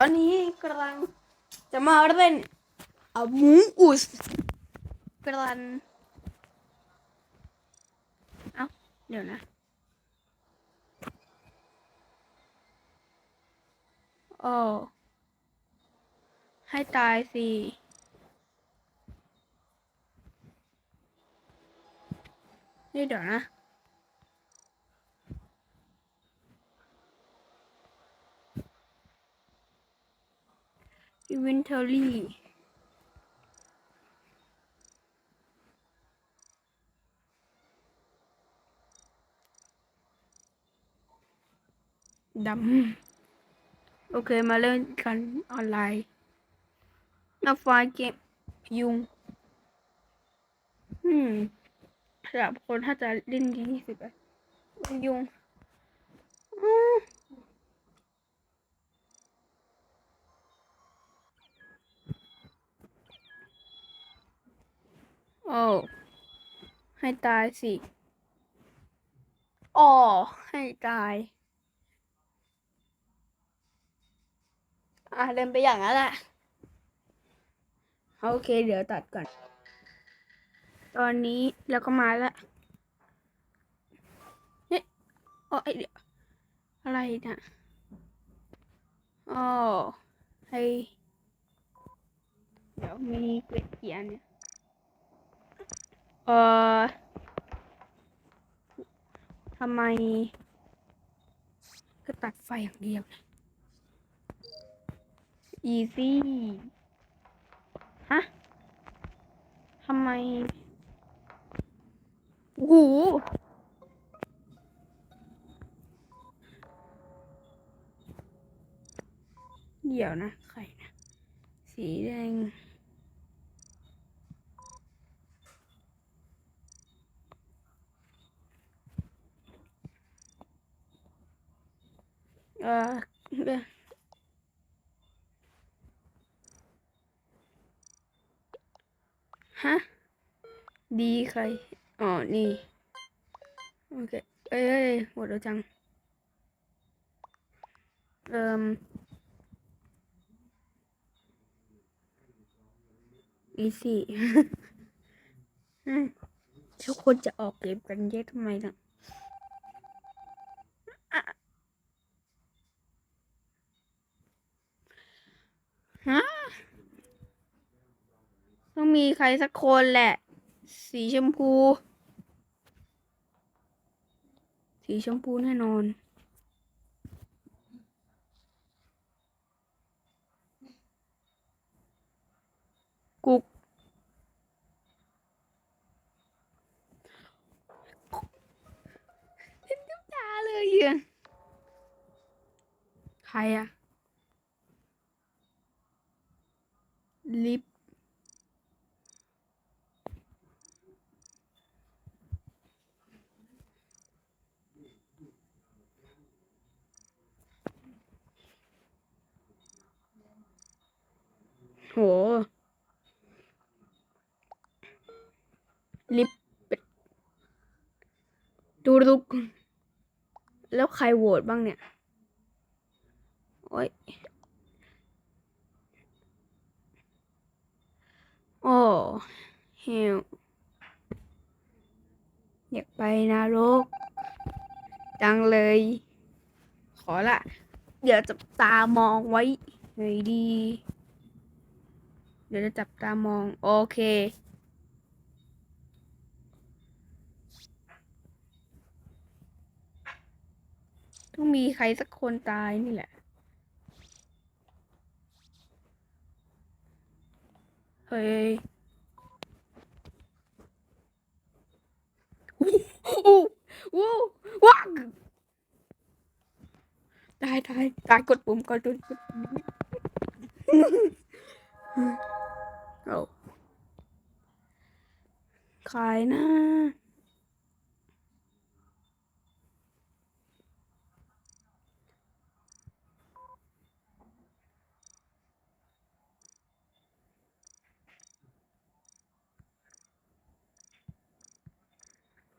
ตอนนี้กำลังจะมาเล่นอามูอุสกำลังเอ้าเดี๋ยวนะโอ้ให้ตายสินี่เดี๋ยวนะ inventory ดำ โอเคมาเล่นกันออนไลน์นับไฟล์เกมยุง อืมสำหรับคนถ้าจะเล่นดีที่สุดยุงอืม โอ้ให้ตายสิอ๋อให้ตาย อะเดินไปอย่างนั้นแหละ โอเคเดี๋ยวตัดก่อน ตอนนี้เราก็มาแล้วเฮ้ยโอ้ยเดี๋ยวอะไรนะอ๋อให้เดี๋ยวมีเกล็ดเขียนเนี่ย เออทำไม ก็ตัดไฟอย่างเดียวเลย easy ฮะทำไมโอ้โหเดี๋ยวนะ ใครนะ สีแดง เออเอ่อฮะ ดี ใคร อ๋อ นี่ โอเค เอ้ยหมดแล้วจัง เอ่มอีสี่ทุกคนจะออกเกมกันเยอะทำไมล่ะฮะต้องมีใครสักคนแหละ สีชมพู สีชมพูแน่นอน กุก เห็นกับตาเลยอะใครอะลิป โห ลิปเป็ด ดูดุก แล้วใครโหวตบ้างเนี่ย โอ้ยโอ้เฮลอยากไปนรกจังเลย ขอละ เดี๋ยวจับตามองไว้หน่อยดี เดี๋ยวจะจับตามอง โอเค ต้องมีใครสักคนตายนี่แหละ เฮ้ยวู้วู้ว้าวตายตายตายกดปุ่มกดปุ่มกดปุ่มโอ้ใครนะ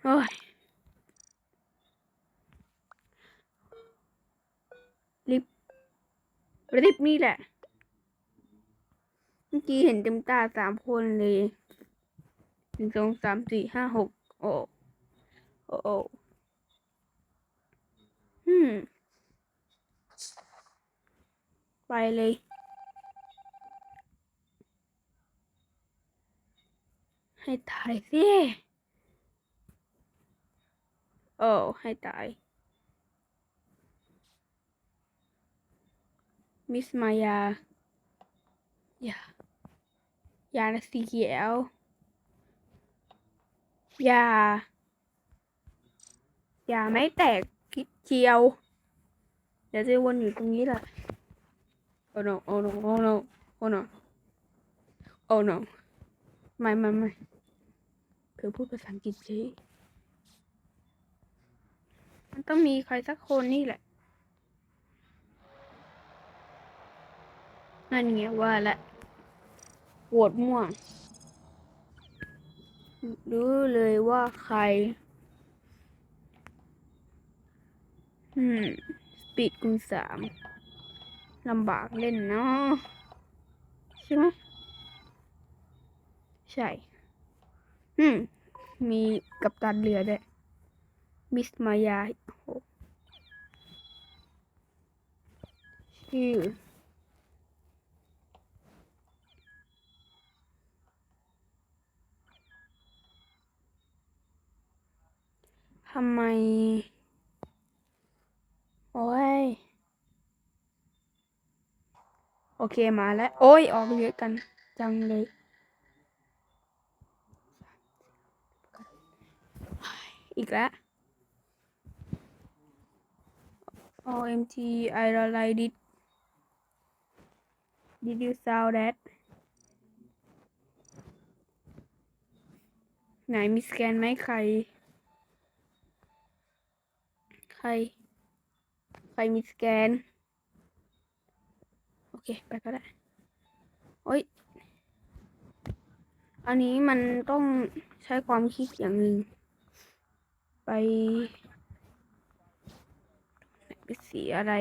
โอ้ยลิปริบนี่แหละ เมื่อกี้เห็นเต็มตาสามคนเลยหนึ่งสองสามสี่ห้าหกโอ้โอ้โอ้อืมไปเลยให้ตายสิ โอ้ให้ตาย มิสมายา ยา ยานสีเขียว ยา ยาไม่แตกคิดเชียว เดี๋ยวจะวนอยู่ตรงนี้แหละโอ้ no โอ้ no โอ้ no โอ้ no โอ้ no ไม่ไม่ไม่เธอพูดภาษาอังกฤษสิ มันต้องมีใครสักคนนี่แหละ นั่นไงว่าละโหวตม่วง รู้เลยว่าใคร อืม สปิดกุญสามลำบากเล่นเนาะใช่ไหมใช่ อืม มีกัปตันเรือด้วย มิสมายาโหชื่อทำไม โอ้ย โอเคมาแล้ว โอ้ย ออกเยอะกันจังเลยอีกแล้ว OMG I don't like it Did you saw that ไหนมีสแกนไหมใคร ใคร ใครมีสแกน โอเค ไปก็ได้ โอ้ย อันนี้มันต้องใช้ความคิดอย่างหนึ่งไป เปสีอะไร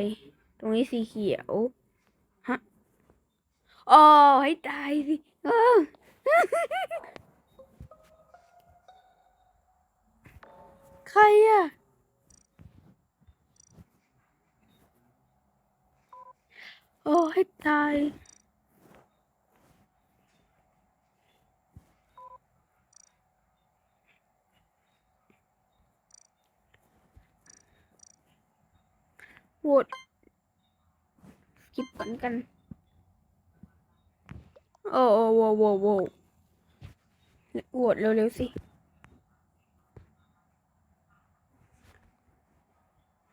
ตรงนี้สีเขียวฮะอ๋อให้ตายสิเออใครอะโอ้ให้ตาย โหวตสกิปก่อนกัน โอ้โอ้โวโวโวโหวตเร็วๆสิ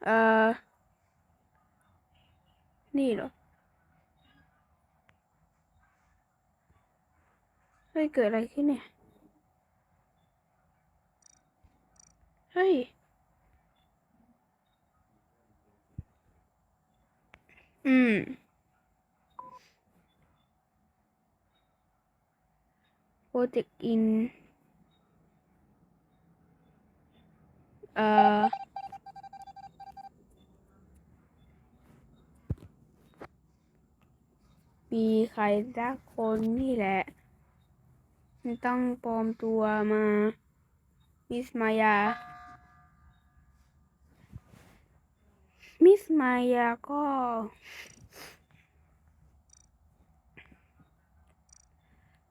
เอ่อ นี่เหรอ เฮ้ย เกิดอะไรขึ้นเนี่ย เฮ้ย อืม โปรเจกต์อิน เอ่อ มีใครสักคนนี่แหละมันต้องปลอมตัวมา มิสมายา มายาก็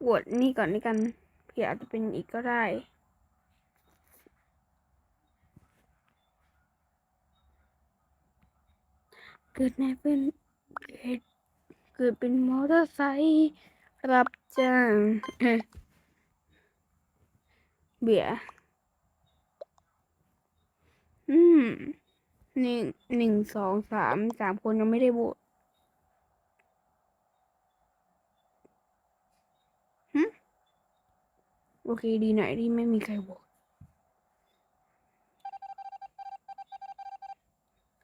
โหวตนี่ก่อนนี่กันเผื่ออาจจะเป็นอีกก็ได้เกิดในเป็นเกิดเกิดเป็นมอเตอร์ไซค์รับจ้างเบื่ออืม หนึ่งหนึ่งสองสามสามคนยังไม่ได้โหวตหึโอเคดีหน่อยที่ไม่มีใครโหวต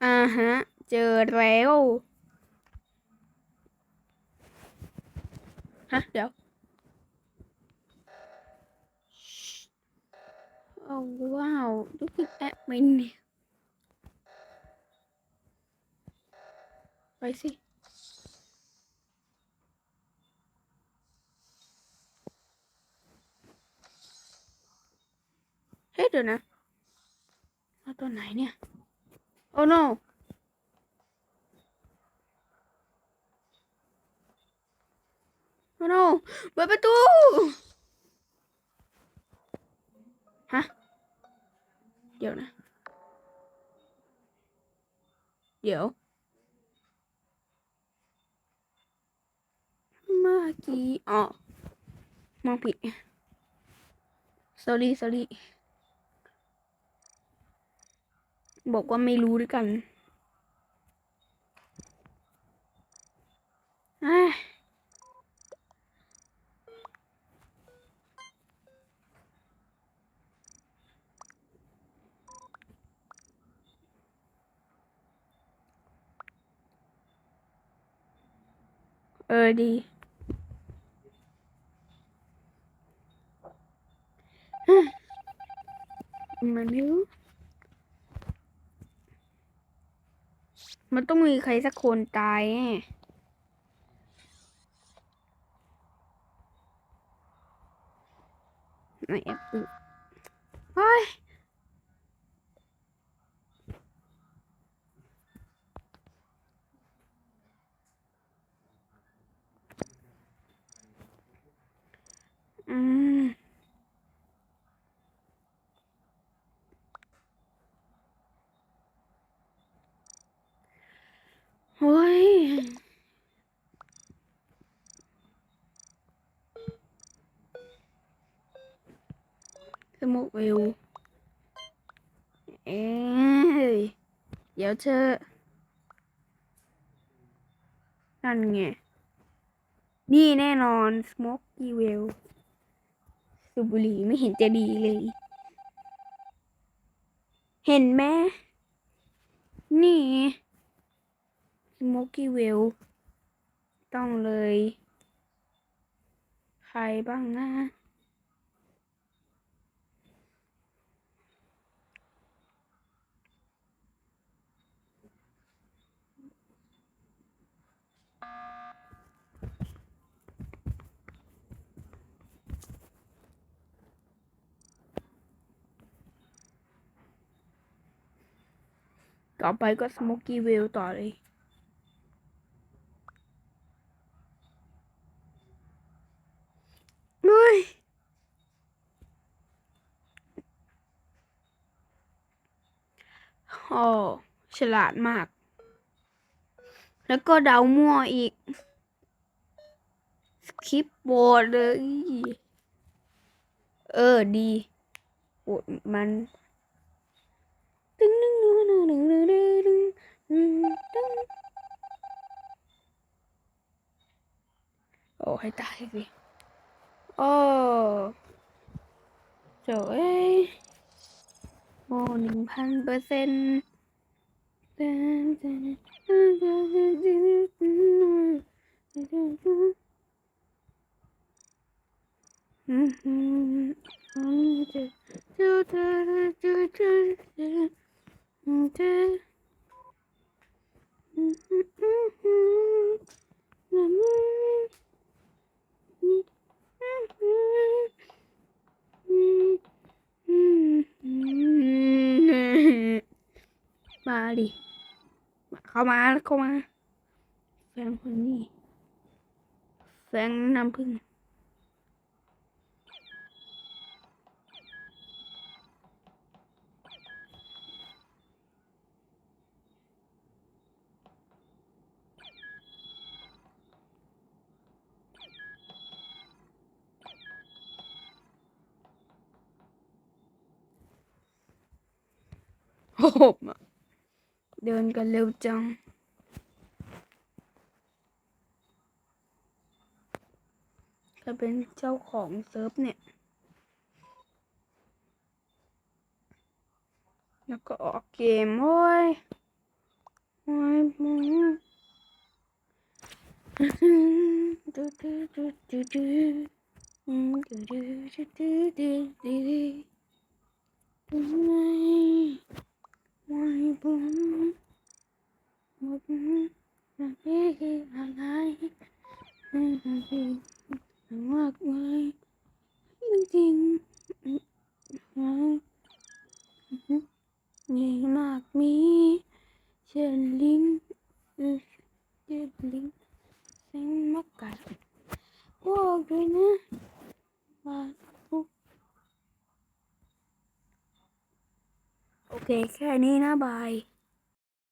อ่าฮะ เจอแล้วฮะ เดี๋ยวโอ้ว้าวดูคือแอดมินเนี่ย ไปสิ เฮ้ยเดี๋ยวนะเอาตัวไหนเนี่ย โอ้โน โอ้โนเปิดประตู ฮะ เดี๋ยวนะ เดี๋ยว เมื่อกี้อ๋อมองผิด sorry sorry บอกว่าไม่รู้ด้วยกันเอ้ยเออดี มันไม่รู้มันต้องมีใครสักคนตายแน่ไหนแอปอึเฮ้ยอืม โอ้ย สมุกวิวเอ้ยเดี๋ยวเธอ นั่นไง นี่แน่นอนสโมกกี้วิวสูบบุหรี่ไม่เห็นจะดีเลย เห็นไหมนี่สโมกี้เวลต้องเลย ใครบ้างนะ ต่อไปก็สโมกกี้เวลต่อเลยเฮ้ยโอ้ฉลาดมาก แล้วก็เดามั่วอีก สคิปบอดเลย เออ ดีโอ้มันตึ้งตึ้ง Ồ, hay ta hay gì? Ồ. Trời ơi. Morning Pan Percent. Mm-hmm. มหนึ่งพันเปอร์เซ็นต์มาดิเข้ามาเข้ามาแฟนคนนี้แฟนน้ำพึ่ง โอ้โหเดินกันเร็วจังใครเป็นเจ้าของเซิร์ฟเนี่ย แล้วก็ออกเกม โอ้ย โอ้ยมึงดูดูดูดูดูดูดูดูดูดูดูดูทำ ไว้บุญบุญระเทศอะไรไม่ประเทศมากเลยจริงมีมากมีเชลลิงเชลลิงเซ็งมากกันพอกด้วยนะมา โอเคแค่นี้นะบาย